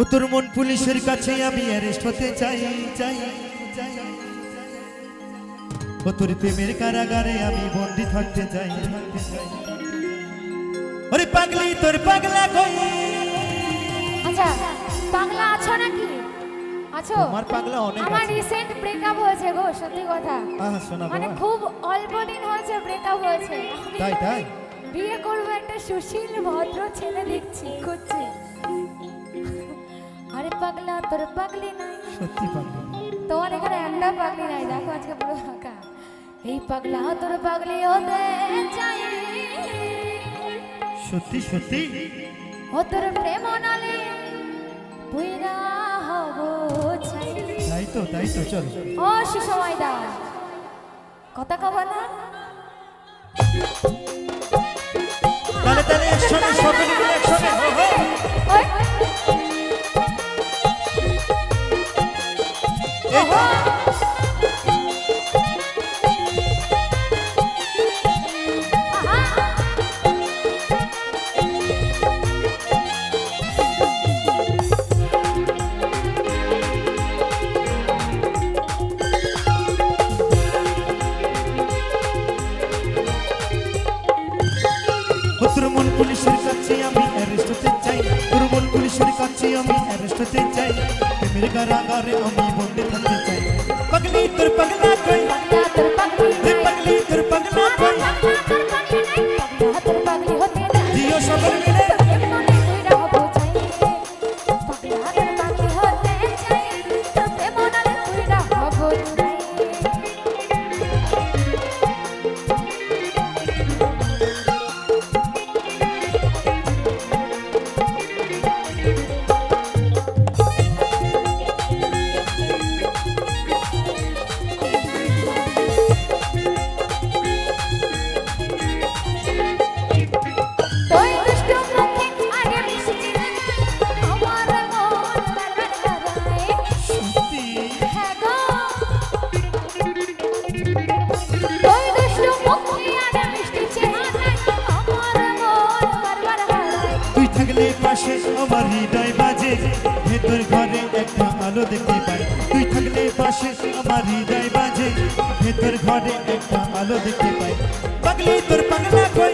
ও তোর মন পুলিশের কাছে আমি অ্যারেস্ট হতে চাই চাই চাই। ও তোর প্রেমের কারাগারে আমি বন্দি থাকতে চাই। থাকতে ওরে পাগলি তোর পাগলা কই? আচ্ছা পাগলা আছো নাকি? আছো? তোমার পাগলা অনেক আমার রিসেন্ট ব্রেকআপ হয়েছে গো সত্যি কথা। আহা শোনা মানে খুব অল্প দিন হয়েছে ব্রেকআপ হয়েছে। তাই তাই? বিয়ে করব একটা সুশীল ভদ্র ছেলে দেখছি। খুঁজছি পাগলা তোর পাগলি নাই। সত্যি পাগলা তোমার এখানে একটা পাগলি নাই দেখো আজকে পুরো ফাঁকা। এই পাগলা তোর পাগলি হতে চাই। সত্যি সত্যি? ও তোর প্রেম নালে পুইরা হব তাই তো তাই তো চল। ও সুসময় দা কথা কব না। তাহলে তাহলে একসঙ্গে মন পুলিশের কাছে আমি অ্যারেস্ট হতে চাই। তোর মন পুলিশের কাছে আমি অ্যারেস্ট হতে চাই। প্রেমের কারাগারে আমি বন্দি থাকতে চাই। পাগলি তোর পাগলা কই? পাগলি তোর পাগলা কই? চাই জিও মিলে থাকলে পাশে আমার হৃদয় বাজে। ভেতর ঘরে একটা আলো দেখতে পাই। তুই থাকলে পাশে আমার হৃদয় বাজে। ভেতর ঘরে একটা আলো দেখতে পাই। পাগলি তোর পাগলা কই?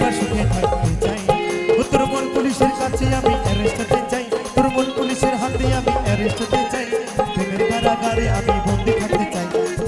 তোর পাশে থাকতে চাই। তোর পুলিশের কাছে আমি অ্যারেস্ট হতে চাই। তোর পুলিশের হাতে আমি অ্যারেস্ট হতে চাই। প্রেমের আমি বন্দি থাকতে চাই।